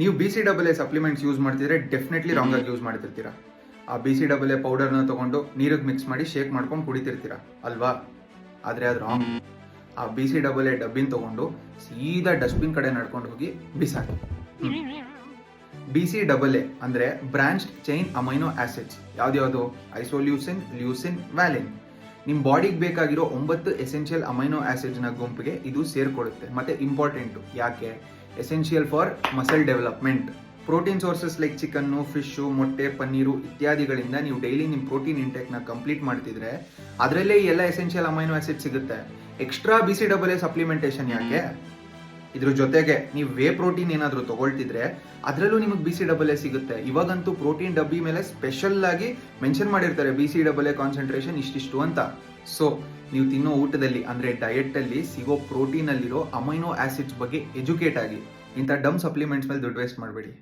ನೀವು B C double A supplements use ಮಾಡ್ತಿದ್ರೆ definitely wrong ಆಗಿ ಯೂಸ್ ಮಾಡ್ತಿರ್ತೀರಾ. ಆ ಬಿ ಸಿ ಡಬಲ್ ಎ ಪೌಡರ್ನ ತಗೊಂಡು ನೀರಿಗೆ ಮಿಕ್ಸ್ ಮಾಡಿ ಶೇಕ್ ಮಾಡ್ಕೊಂಡು ಕುಡಿತಿರ್ತೀರಾ. ಅಲ್ವಾ? ಆದರೆ ಅದು ರಾಂಗ್ ಆ ಬಿ ಸಿ ಡಬಲ್ ಎ ಡಬ್ಬಿನ ತಗೊಂಡು ಸೀದಾ ಡಸ್ಟ್ಬಿನ್ ಕಡೆ ನಡ್ಕೊಂಡು ಹೋಗಿ ಬಿಸಾಕಿ. ಬಿ ಸಿ ಡಬಲ್ ಎ ಅಂದರೆ ಬ್ರಾಂಚ್ ಚೈನ್ ಅಮೈನೋ ಆಸಿಡ್ಸ್ ಯಾವ್ದ್ಯಾವುದು? ಐಸೋಲ್ಯೂಸಿನ್ ಲ್ಯೂಸಿನ್ ವ್ಯಾಲಿನ್ ನಿಮ್ಮ ಬಾಡಿಗೆ ಬೇಕಾಗಿರೋ ಒಂಬತ್ತು ಎಸೆನ್ಷಿಯಲ್ ಅಮೈನೋ ಆಸಿಡ್ಸ್ನ ಗುಂಪಿಗೆ ಇದು ಸೇರ್ಕೊಳ್ಳುತ್ತೆ ಮತ್ತೆ ಇಂಪಾರ್ಟೆಂಟು ಯಾಕೆ? Essential for muscle development protein sources like chicken fish ಮೊಟ್ಟೆ, ಪನ್ನೀರು ಇತ್ಯಾದಿಗಳಿಂದ ನೀವು ಡೈಲಿ ನಿಮ್ಮ ಪ್ರೋಟೀನ್ ಇಂಟೆಕ್ನ ಕಂಪ್ಲೀಟ್ ಮಾಡ್ತಿದ್ರೆ ಅದರಲ್ಲೇ ಎಲ್ಲ ಎಸೆನ್ಷಿಯಲ್ ಅಮೈನೋ ಆಸಿಡ್ ಸಿಗುತ್ತೆ. Extra B C double A supplementation ಯಾಕೆ? ಇದ್ರ ಜೊತೆಗೆ ನೀವು ವೇ ಪ್ರೋಟೀನ್ ಏನಾದರೂ ತೊಗೊಳ್ತಿದ್ರೆ ಅದರಲ್ಲೂ ನಿಮಗೆ ಬಿ ಸಿ ಡಬಲ್ ಎ ಸಿಗುತ್ತೆ. ಇವಾಗಂತೂ ಪ್ರೋಟೀನ್ ಡಬ್ಬಿ ಮೇಲೆ ಸ್ಪೆಷಲ್ ಆಗಿ ಮೆನ್ಷನ್ ಮಾಡಿರ್ತಾರೆ B C double A concentration ಇಷ್ಟಿಷ್ಟು ಅಂತ. ಸೊ ನೀವು ತಿನ್ನೋ ಊಟದಲ್ಲಿ ಅಂದರೆ ಡಯಟ್ ಅಲ್ಲಿ ಸಿಗೋ ಪ್ರೋಟೀನ್ ಅಲ್ಲಿರೋ ಅಮೈನೋ ಆಸಿಡ್ಸ್ ಬಗ್ಗೆ ಎಜುಕೇಟ್ ಆಗಿ. ಇಂಥ ಡಮ್ ಸಪ್ಲಿಮೆಂಟ್ಸ್ ಮೇಲೆ ದುಡ್ಡು ವೇಸ್ಟ್ ಮಾಡಬೇಡಿ.